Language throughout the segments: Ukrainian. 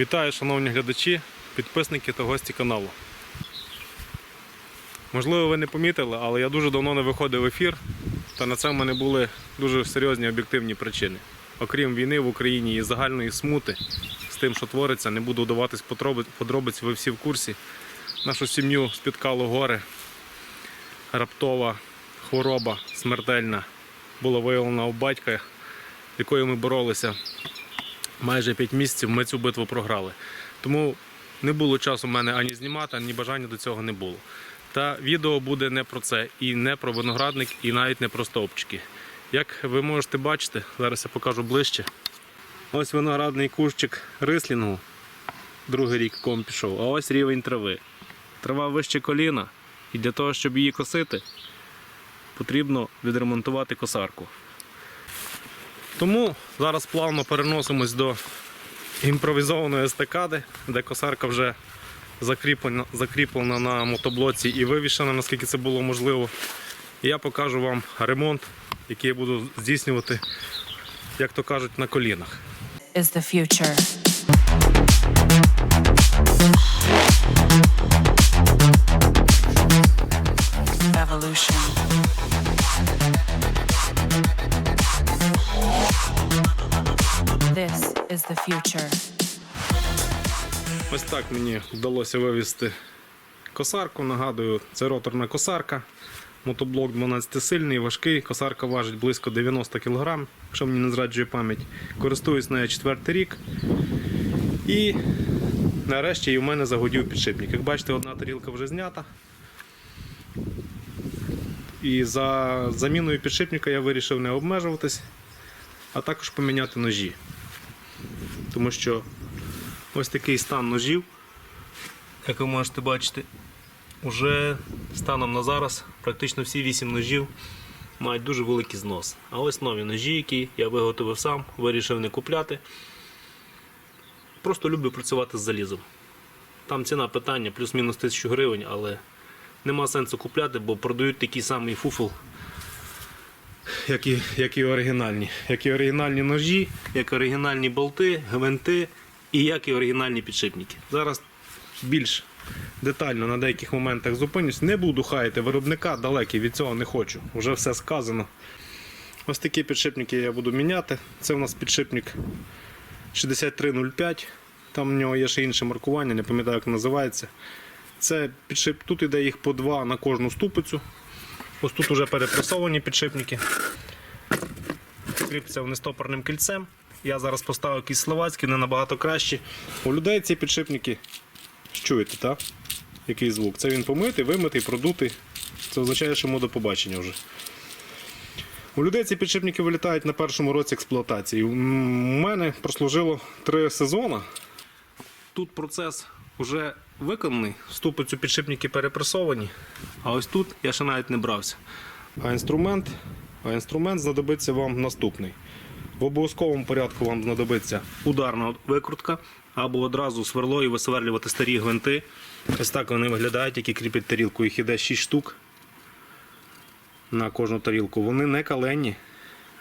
Вітаю, шановні глядачі, підписники та гості каналу. Можливо, ви не помітили, але я дуже давно не виходив в ефір, та на це в мене були дуже серйозні об'єктивні причини. Окрім війни в Україні і загальної смути з тим, що твориться, не буду вдаватись подроби- подробиць, ви всі в курсі. Нашу сім'ю спіткало горе, раптова хвороба смертельна була виявлена у батька, якою ми боролися майже 5 місяців ми цю битву програли. Тому не було часу в мене ані знімати, ані бажання до цього не було. Та відео буде не про це, і не про виноградник, і навіть не про стовпчики. Як ви можете бачити, зараз я покажу ближче. Ось виноградний кущик рислінгу, другий рік ком пішов, а ось рівень трави. Трава вище коліна, і для того, щоб її косити, потрібно відремонтувати косарку. Тому зараз плавно переносимось до імпровізованої естакади, де косарка вже закріплена, закріплена на мотоблоці і вивішена, наскільки це було можливо. Я покажу вам ремонт, який я буду здійснювати, як то кажуть, на колінах. is the future. Future. Ось так мені вдалося вивезти косарку. Нагадую, це роторна косарка. Мотоблок 12-сильний, важкий. Косарка важить близько 90 кг, якщо мені не зраджує пам'ять. Користуюсь нею четвертий рік. І нарешті в мене загодів підшипник. Як бачите, одна тарілка вже знята. І за заміною підшипника я вирішив не обмежуватись, а також поміняти ножі. Тому що Ось такий стан ножів. Як ви можете бачити, уже станом на зараз практично всі 8 ножів мають дуже великий знос. А ось нові ножі, які я виготовив сам, вирішив не купляти. Просто люблю працювати з залізом. Там ціна питання плюс-мінус 1000 гривень, але нема сенсу купляти, бо продають такий самий фуфл, як і, як і оригінальні. Як і оригінальні ножі, як і оригінальні болти, гвинти і як і оригінальні підшипники. Зараз більш детально на деяких моментах зупинюсь. Не буду хаяти виробника, далекий від цього не хочу. Вже все сказано. Ось такі підшипники я буду міняти. Це у нас підшипник 6305. Там в нього є ще інше маркування, не пам'ятаю, як називається. Це підшип... Тут іде їх по два на кожну ступицю. Ось тут вже перепресовані підшипники. Кріпиться вони стопорним кільцем. Я зараз поставив якісь словацькі, не набагато кращі. У людей ці підшипники, чуєте, так? Який звук? Це він помитий, вимитий, продутий. Це означає, що йому до побачення вже. У людей ці підшипники вилітають на першому році експлуатації. У мене прослужило три сезони. Тут процес вже виконаний, ступицю підшипники перепресовані, а ось тут я ще навіть не брався. А інструмент, а інструмент знадобиться вам наступний. В обов'язковому порядку вам знадобиться ударна викрутка або одразу сверло і висверлювати старі гвинти. Ось так вони виглядають, які кріпять тарілку. Їх іде 6 штук на кожну тарілку. Вони не каленні.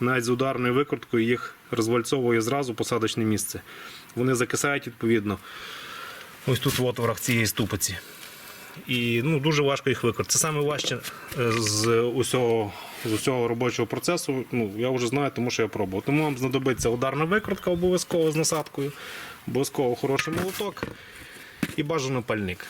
Навіть з ударною викруткою їх розвальцовує зразу посадочне місце. Вони закисають відповідно. Ось тут в отворах цієї ступиці. І ну, дуже важко їх викрити. Це саме важче е, з усього, з усього робочого процесу. Ну, я вже знаю, тому що я пробував. Тому вам знадобиться ударна викрутка обов'язково з насадкою, обов'язково хороший молоток і бажано пальник.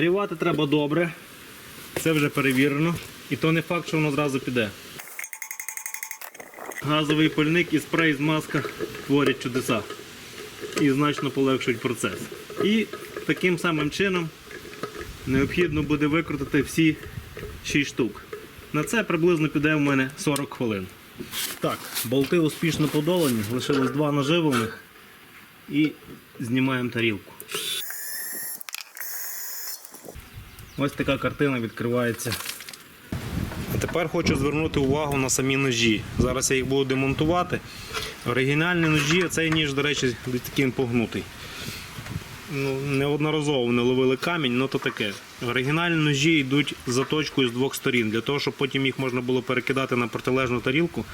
Нагрівати треба добре. Це вже перевірено. І то не факт, що воно зразу піде. Газовий пальник і спрей з маска творять чудеса. І значно полегшують процес. І таким самим чином необхідно буде викрутити всі 6 штук. На це приблизно піде в мене 40 хвилин. Так, болти успішно подолані, лишилось два наживлених і знімаємо тарілку. Ось така картина відкривається Тепер хочу звернути увагу на самі ножі. Зараз я їх буду демонтувати. Оригінальні ножі, цей ніж, до речі, такий погнутий. Ну, неодноразово вони ловили камінь, ну то таке. Оригінальні ножі йдуть з заточкою з двох сторін, для того, щоб потім їх можна було перекидати на протилежну тарілку.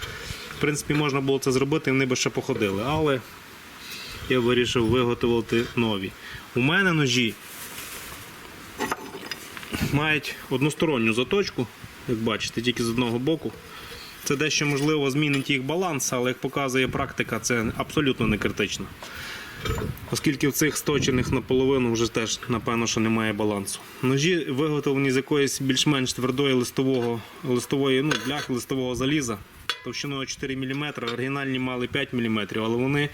В принципі, можна було це зробити, і вони би ще походили. Але я вирішив виготовити нові. У мене ножі мають односторонню заточку, як бачите, тільки з одного боку. Це дещо можливо змінить їх баланс, але як показує практика, це абсолютно не критично. Оскільки в цих сточених наполовину вже теж, напевно, що немає балансу. Ножі виготовлені з якоїсь більш-менш твердої листового, листової, ну, бляхи листового заліза товщиною 4 мм. Оригінальні мали 5 мм, але вони,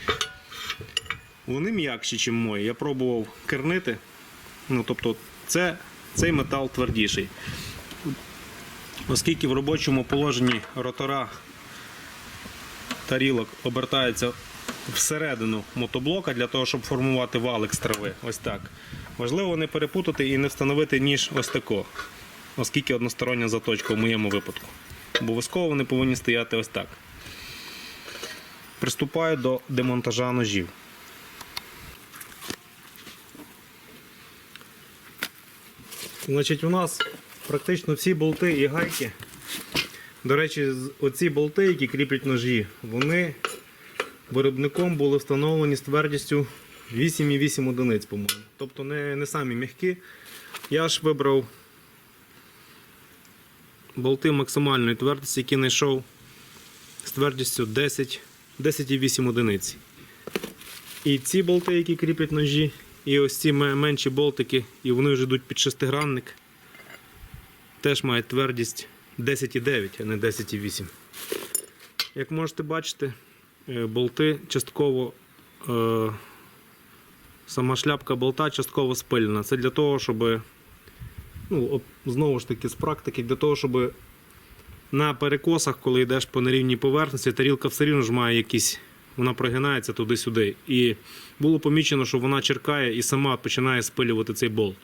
вони м'якші, ніж мої. Я пробував кернити. Ну, тобто, це, цей метал твердіший. Оскільки в робочому положенні ротора тарілок обертаються всередину мотоблока для того, щоб формувати валик з трави. Ось так. Важливо не перепутати і не встановити ніж ось тако, оскільки одностороння заточка в моєму випадку. Обов'язково вони повинні стояти ось так. Приступаю до демонтажа ножів. Значить, у нас практично всі болти і гайки. До речі, оці болти, які кріплять ножі, вони виробником були встановлені з твердістю 8,8 одиниць, по-моєму. Тобто не, не самі м'які. Я ж вибрав болти максимальної твердості, які знайшов з твердістю 10, 10,8 одиниць. І ці болти, які кріплять ножі, і ось ці менші болтики, і вони вже йдуть під шестигранник, теж мають твердість 10,9, а не 10,8. Як можете бачити, е, болти частково, е, сама шляпка болта частково спилена. Це для того, щоб, ну, знову ж таки, з практики, для того, щоб на перекосах, коли йдеш по нерівній поверхності, тарілка все рівно ж має якісь, вона прогинається туди-сюди. І було помічено, що вона черкає і сама починає спилювати цей болт.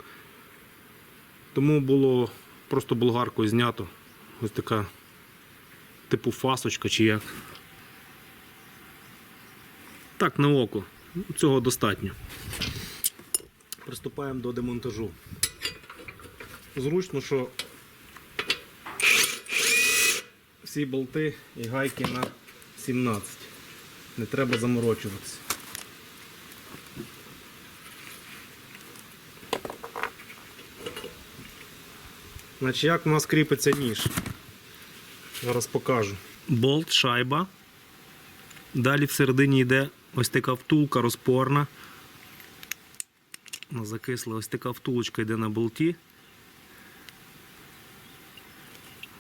Тому було просто болгаркою знято. Ось така типу фасочка чи як. Так, на око. Цього достатньо. Приступаємо до демонтажу. Зручно, що всі болти і гайки на 17. Не треба заморочуватися. Значить, як у нас кріпиться ніж? Зараз покажу. Болт, шайба. Далі всередині йде ось така втулка розпорна. Вона закисла, ось така втулочка йде на болті.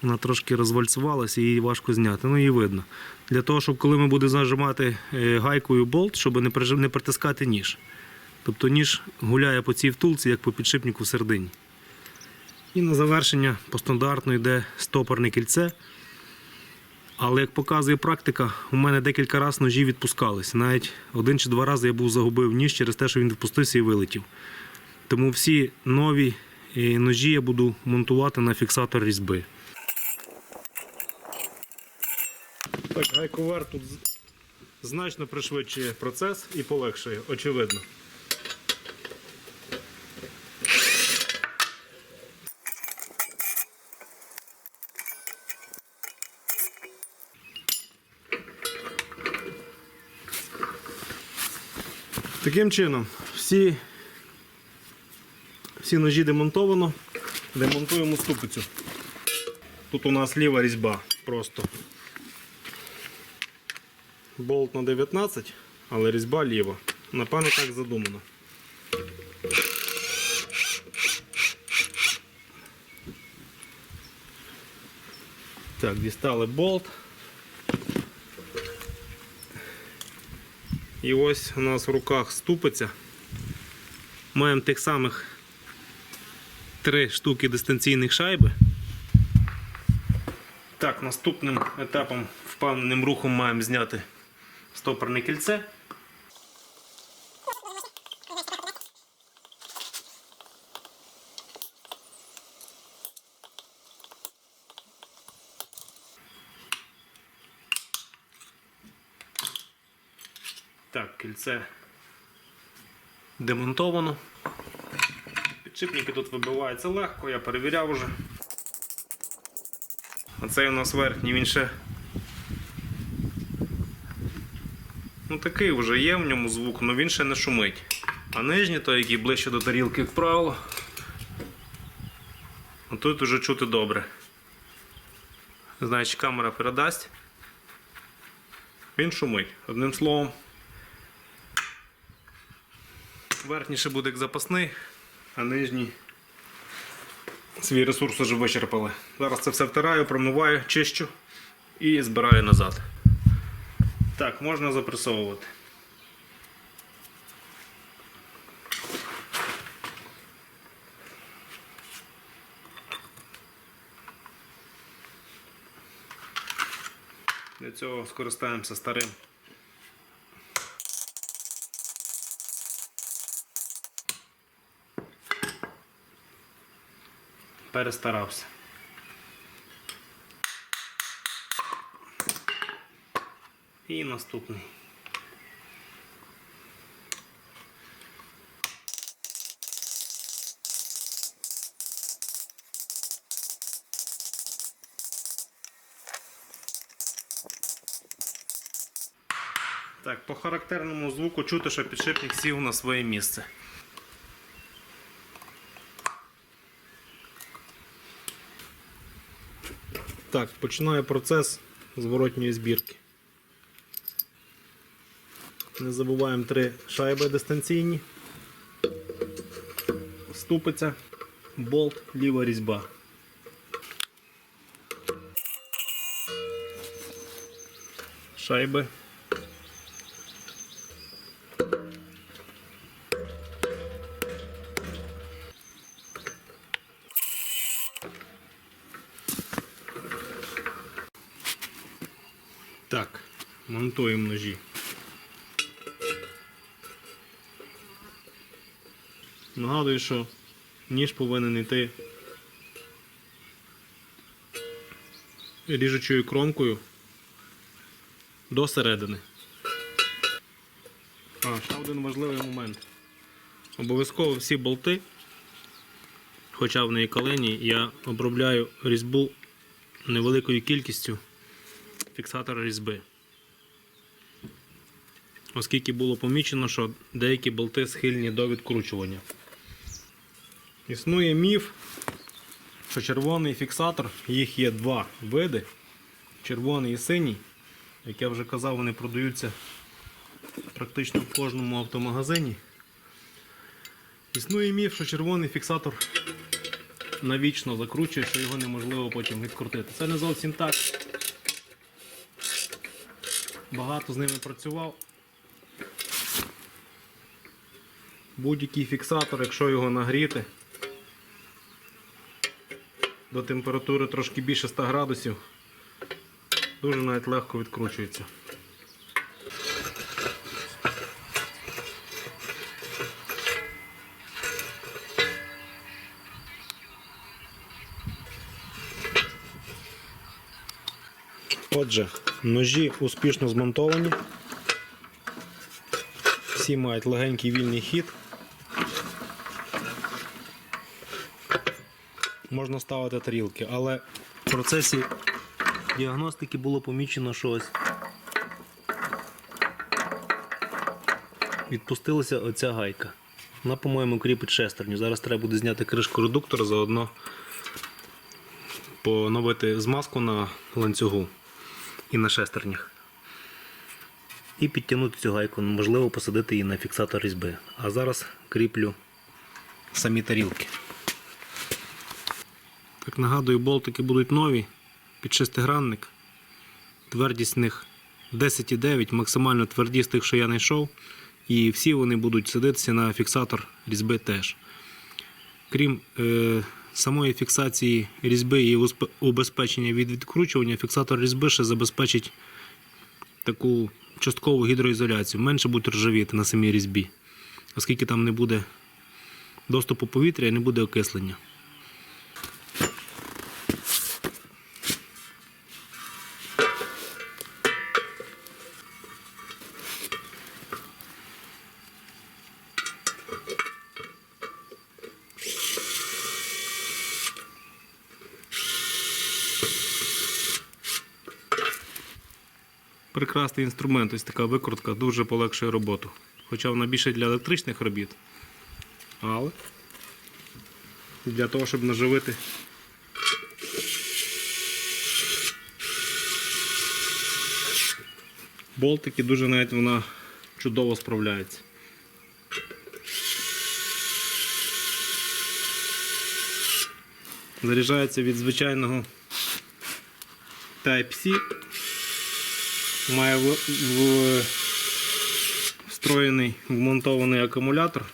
Вона трошки розвальцювалася і її важко зняти. Ну її видно. Для того, щоб коли ми будемо зажимати е, гайкою болт, щоб не, притискати ніж. Тобто ніж гуляє по цій втулці, як по підшипнику всередині. І на завершення по стандартну йде стопорне кільце. Але як показує практика, у мене декілька разів ножі відпускалися. Навіть один чи два рази я був загубив ніж через те, що він відпустився і вилетів. Тому всі нові е, ножі я буду монтувати на фіксатор різьби. Так, гайковер тут значно пришвидшує процес і полегшує, очевидно. Таким чином, всі, всі ножі демонтовано. Демонтуємо ступицю. Тут у нас ліва різьба просто. Болт на 19, але різьба ліва. Напевно, так задумано. Так, дістали болт. І ось у нас в руках ступиця. Маємо тих самих три штуки дистанційних шайби. Так, наступним етапом, впевненим рухом маємо зняти стопорне кільце. Так, кільце демонтовано. Підшипники тут вибиваються легко, я перевіряв уже. А цей у нас верхній, він ще Ну такий вже є в ньому звук, але він ще не шумить. А нижній, той, який ближче до тарілки, а Тут вже чути добре. Знаю, камера передасть. Він шумить. Одним словом. Верхній ще буде як запасний, а нижній свій ресурс вже вичерпали. Зараз це все втираю, промиваю, чищу і збираю назад. Так, можна запресовувати. Для цього скористаємося старим. Перестарався. І наступний. Так, по характерному звуку чути, що підшипник сів на своє місце. Так, починаю процес зворотньої збірки. Не забуваємо три шайби дистанційні. Ступиця, болт, ліва різьба. Шайби. Так, монтуємо ножі. Нагадую, що ніж повинен йти ріжучою кромкою до середини. А, ще один важливий момент. Обов'язково всі болти, хоча в неї калені, я обробляю різьбу невеликою кількістю фіксатора різьби. Оскільки було помічено, що деякі болти схильні до відкручування. Існує міф, що червоний фіксатор, їх є два види. Червоний і синій. Як я вже казав, вони продаються практично в кожному автомагазині. Існує міф, що червоний фіксатор навічно закручує, що його неможливо потім відкрутити. Це не зовсім так. Багато з ними працював. Будь-який фіксатор, якщо його нагріти до температури трошки більше 100 градусів, дуже навіть легко відкручується. Отже, ножі успішно змонтовані. Всі мають легенький вільний хід. Можна ставити тарілки, але в процесі діагностики було помічено, що ось відпустилася оця гайка. Вона, по-моєму, кріпить шестерню. Зараз треба буде зняти кришку редуктора, заодно поновити змазку на ланцюгу і на шестернях. І підтягнути цю гайку, можливо посадити її на фіксатор різьби. А зараз кріплю самі тарілки. Так нагадую, болтики будуть нові під шестигранник. Твердість них 10,9, максимально тверді з тих, що я знайшов. І всі вони будуть садитися на фіксатор різьби теж. Крім е, самої фіксації різьби і убезпечення від відкручування, фіксатор різьби ще забезпечить таку часткову гідроізоляцію. Менше будуть ржавіти на самій різьбі, оскільки там не буде доступу повітря і не буде окислення. Прекрасний інструмент, ось така викрутка дуже полегшує роботу. Хоча вона більше для електричних робіт. Але для того, щоб наживити болтики, дуже навіть вона чудово справляється. Заряджається від звичайного Type-C. Має встроєний вмонтований акумулятор.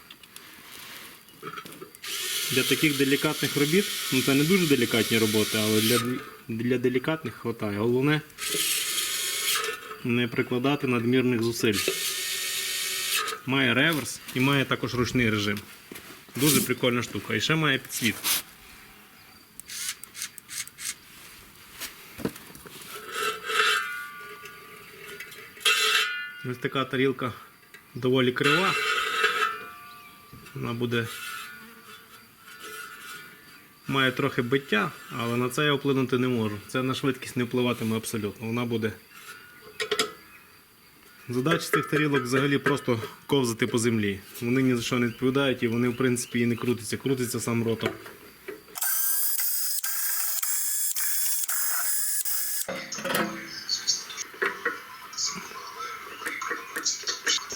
Для таких делікатних робіт, ну це не дуже делікатні роботи, але для, для делікатних вистачає. Головне не прикладати надмірних зусиль. Має реверс і має також ручний режим. Дуже прикольна штука. І ще має підсвітку. Ось така тарілка доволі крива. Вона буде. Має трохи биття, але на це я вплинути не можу. Це на швидкість не впливатиме абсолютно. Вона буде. Задача цих тарілок взагалі просто ковзати по землі. Вони ні за що не відповідають і вони в принципі і не крутяться. Крутиться сам ротор.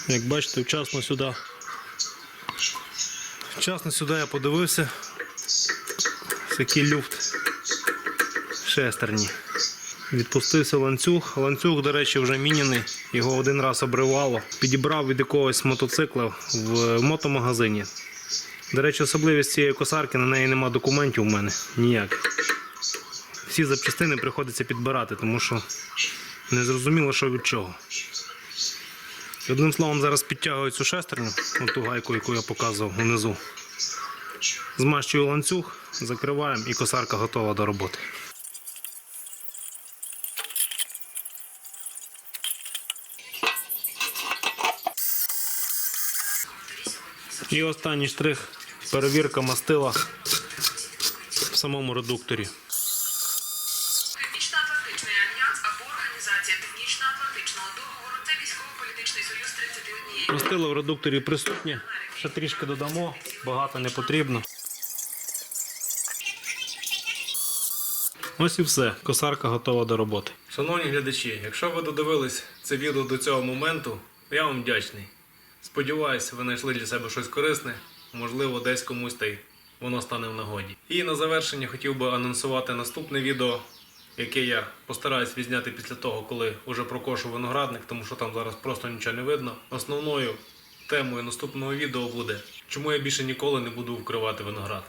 Як бачите, вчасно сюди. Вчасно сюди я подивився. Такий люфт шестерні. Відпустився ланцюг. Ланцюг, до речі, вже міняний. Його один раз обривало. Підібрав від якогось мотоцикла в мотомагазині. До речі, особливість цієї косарки, на неї нема документів у мене ніяких. Всі запчастини приходиться підбирати, тому що не зрозуміло, що від чого. Одним словом, зараз підтягую цю шестерню, ту гайку, яку я показував унизу. Змащую ланцюг, закриваємо і косарка готова до роботи. І останній штрих перевірка мастила в самому редукторі. Мастило в редукторі присутнє. Ще трішки додамо, багато не потрібно. Ось і все. Косарка готова до роботи. Шановні глядачі, якщо ви додивились це відео до цього моменту, я вам вдячний. Сподіваюся, ви знайшли для себе щось корисне, можливо, десь комусь та й воно стане в нагоді. І на завершення хотів би анонсувати наступне відео, яке я постараюсь відзняти після того, коли вже прокошу виноградник, тому що там зараз просто нічого не видно. Основною темою наступного відео буде, чому я більше ніколи не буду вкривати виноград.